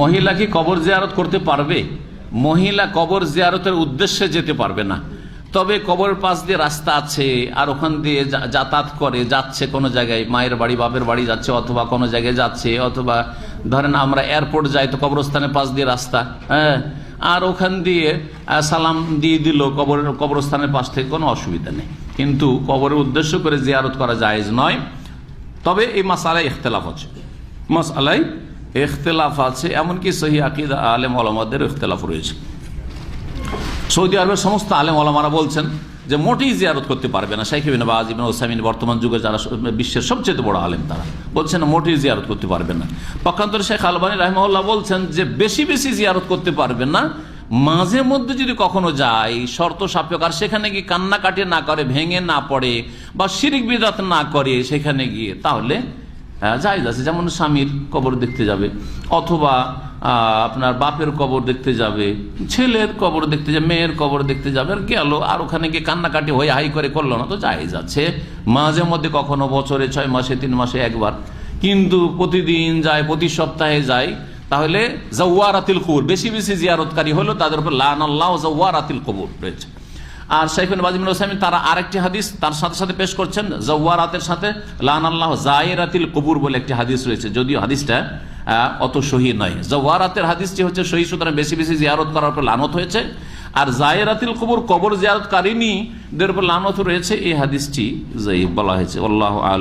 মহিলা কি কবর জিয়ারত করতে পারবে? মহিলা কবর জিয়ারতের উদ্দেশ্যে যেতে পারবে না। তবে কবরের পাশ দিয়ে রাস্তা আছে, আর ওখান দিয়ে যাতায়াত করে, যাচ্ছে কোনো জায়গায়, মায়ের বাড়ি, বাপের বাড়ি যাচ্ছে, অথবা কোনো জায়গায় যাচ্ছে, অথবা ধরেন আমরা এয়ারপোর্ট যাই তো কবরস্থানের পাশ দিয়ে রাস্তা হ্যাঁ? আর ওখান দিয়ে সালাম দিয়ে দিল কবর কবরস্থানের পাশ থেকে কোনো অসুবিধা নেই। কিন্তু কবরের উদ্দেশ্য করে জিয়ারত করা জায়েজ নয়। তবে এই মাসালায় ইখতলাফ আছে। মাসালায় ইখতলাফ আছে, এমনকি সহি আকিদা আলেম আলমাদের ইখতলাফ রয়েছে। সৌদি আরবের সমস্ত আলেম আলমারা বলছেন যে মোটেই জিয়ারত করতে পারবে না। শাইখ বিন বাজ ইবিন ওসামিন বর্তমান যুগে যারা বিশ্বের সবচেয়ে বড় আলেম তারা বলছেন মোটেই জিয়ারত করতে পারবে না। পক্ষান্তরে শেখ আলবানী রাহমউল্লাহ বলছেন যে বেশি বেশি জিয়ারত করতে পারবে না। মাঝে মধ্যে যদি কখনো যায়, শর্ত সাপেক্ষ, আর সেখানে গিয়ে কান্নাকাটি না করে, ভেঙে না পড়ে বা শিরিক বিদাত না করে সেখানে গিয়ে, তাহলে জায়েজ আছে। যেমন স্বামীর কবর দেখতে যাবে, অথবা আপনার বাপের কবর দেখতে যাবে, ছেলের কবর দেখতে যাবে, মেয়ের কবর দেখতে যাবে, আর গেল, আর ওখানে গিয়ে কান্নাকাটি হয়ে হাই করে করল না, তো জায়েজ আছে। মাঝে মধ্যে কখনো বছরে ছয় মাসে, তিন মাসে একবার। কিন্তু প্রতিদিন যায়, প্রতি সপ্তাহে যায়, তাহলে জওয়ারাতিল কবুর, বেশি বেশি জিয়ারতকারী হলো, তাদের উপর লান আল্লাহ জওয়ারাতিল কবুর রয়েছে। আর শেখুন বাজিমুল হোসাইম তারা আরেকটি হাদিস তার সাথে সাথে পেশ করছেন, জওয়ারাতের সাথে লান আল্লাহ জায়েরাতিল কবুর বলে একটি হাদিস রয়েছে। যদিও হাদিসটা অত সহি নয়। জওয়ারাতের হাদিসটি হচ্ছে সহি, সুতরাং বেশি বেশি জিয়ারত করার পর লানত হয়েছে। আর জায়েরাতিল কবুর কবর জিয়ারতকারিনীদের উপর লানত রয়েছে, এই হাদিসটি বলা হয়েছে। আল্লাহ আল